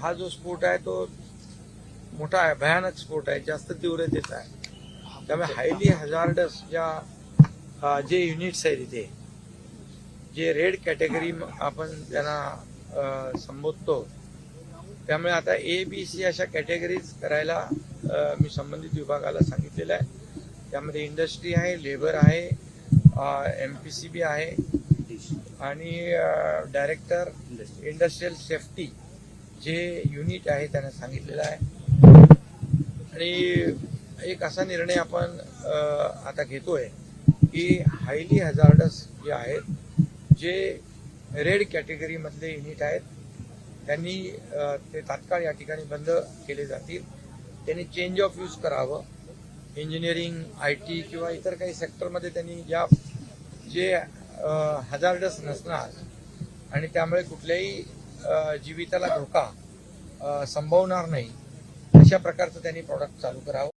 हा जो स्फोट आहे तो मोठा आहे भयानक स्फोट आहे जास्त तीव्रतेचा आहे. त्यामुळे हायली हजार्डस ज्या जे युनिट्स आहेत इथे जे रेड कॅटेगरी आपण त्यांना संबोधतो त्यामुळे आता ए बी सी अशा कॅटेगरीज करायला मी संबंधित विभागाला सांगितलेलं आहे. त्यामध्ये इंडस्ट्री आहे लेबर आहे एम पी सी बी आहे आणि डायरेक्टर इंडस्ट्रियल सेफ्टी जे युनिट आहे त्यांना सांगितलेलं आहे. आणि एक असा निर्णय आपण आता घेतोय की हायली हजार्डस जे आहेत जे रेड कॅटेगरीमधले युनिट आहेत त्यांनी ते तात्काळ या ठिकाणी बंद केले जातील. त्यांनी चेंज ऑफ यूज करावं. इंजिनिअरिंग आय टी किंवा इतर काही सेक्टरमध्ये त्यांनी या जे हजार्डस नसणार आणि त्यामुळे कुठल्याही जीविताला धोका संभवणार नाही अशा प्रकारचं त्यांनी प्रॉडक्ट चालू करावं.